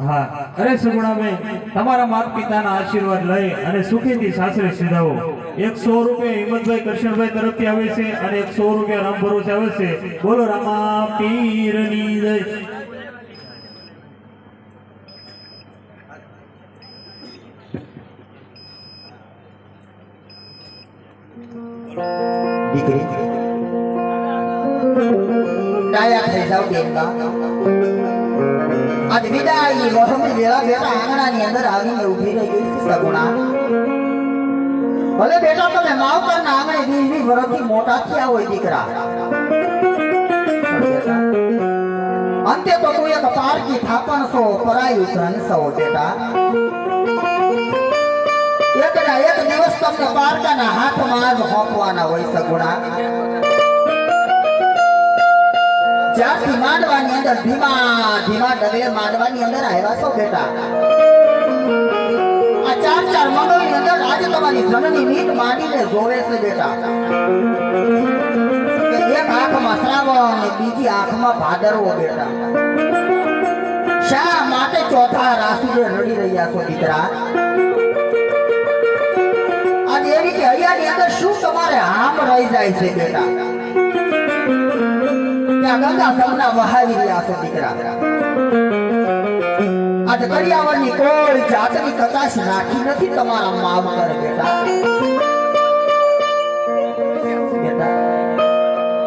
હા. અરે સુગુણાભાઈ તમારા માતા પિતાના આશીર્વાદ લઈ અને સુખીથી સાસરે સીધાવો. એક સો રૂપિયા હિંમતભાઈ કરશનભાઈ તરફથી આવે છે અને એક સો રૂપિયા રામ ભરોસે આવે છે. બોલો રામા પીરની જય. દીકરી ડાયા થઈ જાવ બેનબા આજ વિદાયની મોહમ્મદ વેળા બેટા આંગણાની અંદર આવીને ઊભી રહી ગઈ છે સગુણા ભલે બેટા તમે માવતરના આંગણે વીસ વીસ વર્ષથી મોટા થયા હોય દીકરા અંતે તો તું એક પારકી થાપણ છો પરાયું ધન છો બેટા એકના એક દિવસ તમને પારકાના હાથમાં જ હોપવાના હોય સગુણા જ્યારથી માંડવાની અંદર ધીમા ધીમા ડગલે માંડવાની અંદર આવ્યા છો બેટા. આ ચાર ચાર મંગળની અંદર આજે તમારી જનની નીત માંડીને જોવે છે બેટા. એક આંખમાં શ્રાવણ અને બીજી આંખમાં ભાદરવો બેટા. શા માટે ચોથા રાસુએ રડી રહ્યા છો દીકરા? આજે એવી કે અહીંયાની અંદર શું તમારે હામ રહી જાય છે બેટા?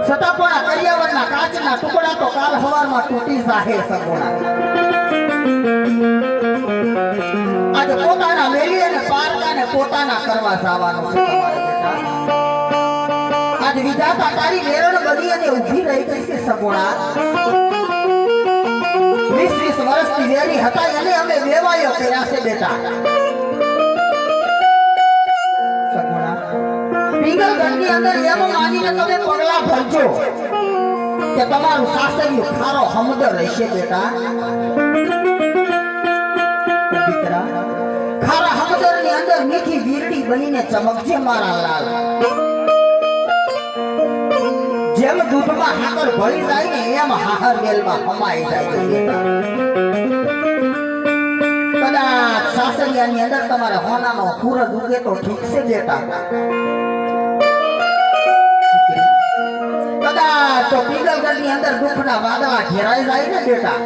છતાં પણ આ કરિયાવરના કાચના ટુકડા તો કાલ સવારમાં તૂટી જાહે સગુણા. આજે પોતાના મેલી અને પારકાને પોતાના કરવા જવાનું છે તમારે બેટા. આજ વિધાતા તારી બની અને ઊભી રહી ગઈ છે સગુણા. વીસ વીસ વર્ષથી વેરી હતા, એને અમે વેવાયો કર્યા છે બેટા. રહેશે બેટા. દીકરા, ખારા હમદરની અંદર મીઠી વીરડી બનીને ચમકજે મારા લાલ. જેમ દૂધમાં હાકર ભળી જાય ને એમ હાહર વેલમાં હમાઈ જાય કદાચ સાસરિયાની અંદર તમારે હોનાનો પૂરજ ઉગે તો ઠીક છે બેટા. કદાચ તો પીગલગઢની અંદર દુઃખના વાદળા ઘેરાઈ જાય ને બેટા.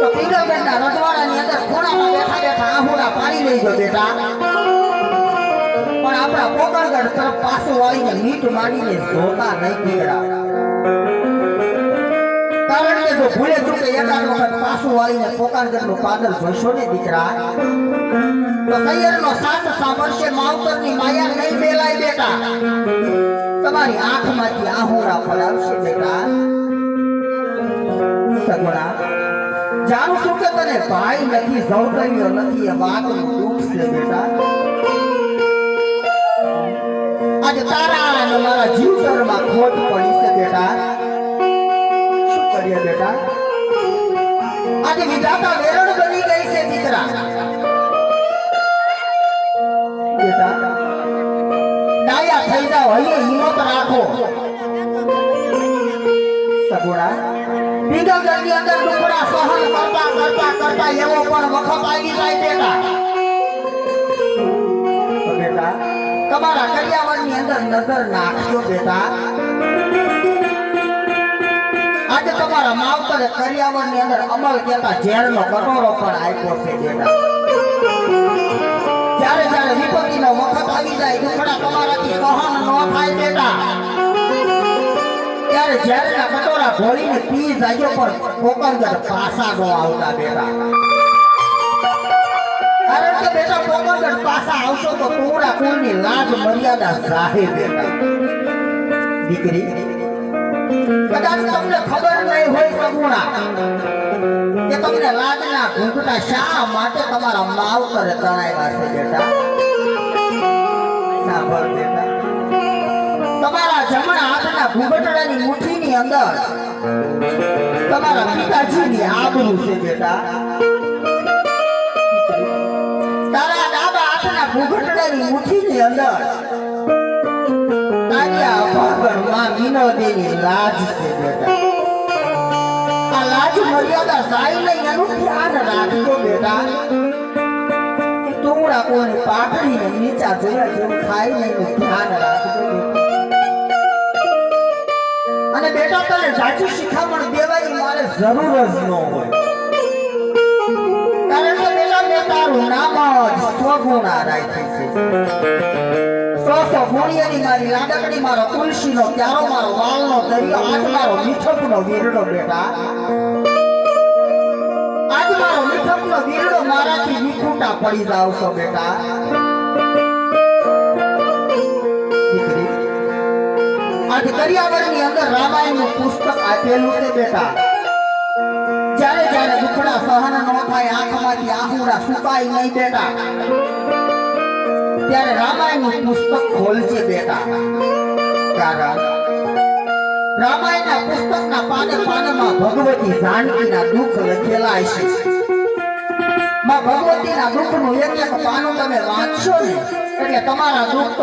તો પીગલગઢના રજવાડાની અંદર ખૂણામાં બેઠા બેઠા આહુડા પાડી લેજો બેટા. પણ આપણા પોકળગઢ તરફ પાછું વાળીને લીટ મારીને જોતા નહીં દીકરા કારણ કે જો ભૂલે ચૂકે એકાદ વખત પાછું વાળીને પોકળગઢનું પાદર જોઈશો ને દીકરા, તો સૈયરનો સાથ સાંભળશે માવતરની માયા નહીં મેલાય બેટા. તમારી આંખમાંથી આહોરા પડાવશે બેટા. સગુણા, જાણું છું કે તને ભાઈ નથી સૌકર્ય નથી, એ વાતનું દુઃખ છે બેટા. આજે તારા અને મારા જીવતરમાં ખોટ પડી છે બેટા. શું કરીએ બેટા? આજે વિધાતા વેરણ બની ગઈ છે દીકરા. બેટા, ડાયા થઈ જાઓ હૈયે હિંમત રાખો. સગોડા બીજા ઘરની અંદર ડુકડા સહન કરતા કરતા કરતા એવો પણ વખત આવી જાય બેટા, તમારા નજર નાખજો આજે તમારા માવતરે કરિયાવરની અંદર અમલ કેતા ઝેરનો કટોરો પણ આપ્યો છે, બેટા. જ્યારે જ્યારે વિપત્તિનો વખત આવી જાય, દુખડા તમારાથી સહન ન થાય, બેટા. ત્યારે ઝેરના કટોરા ભોળીને પી જાજો પણ કોકરગઢ પાસા નો આવતા, બેટા. કારણ કે તમને ખબર નહીં હોય તમારા માવતરે તણાવ્યા છે બેટા? તમારા જમણા હાથના ઘૂંઘટડાની મુઠ્ઠીની અંદર તમારા પિતાજીની આબરૂ છે બેટા. ઘૂંઘટડાની મુઠ્ઠીની અંદર. તારી આ અભાગણમાં વિનોદીની લાજ મર્યાદા સાઈ નહીં, એનું ધ્યાન રાખજો નીચા જોયા ધ્યાન રાખજો અને બેટા, તને સાચી શિખામણ દેવાની મારે જરૂર જ ન હોય. કારણ કે બેટા, મેં તારું નામ જ સ્વગુણા રાખ્યું છે સો સો ગુણિયાની મારી લાડકડી મારો તુલસીનો જ્યારે જ્યારે દુખડા સહન ન થાય, આંખમાંથી આહુડા સુકાય નહીં બેટા. ત્યારે રામાયણનું પુસ્તક ખોલજે બેટા. કારણ રામાયણના પુસ્તકના પાને પાનમાં ભગવતી જાનકીના દુઃખ લખેલા છે માં ભગવતીના દુઃખનું એક એક પાનું તમે વાંચશો ને, એટલે તમારા દુઃખ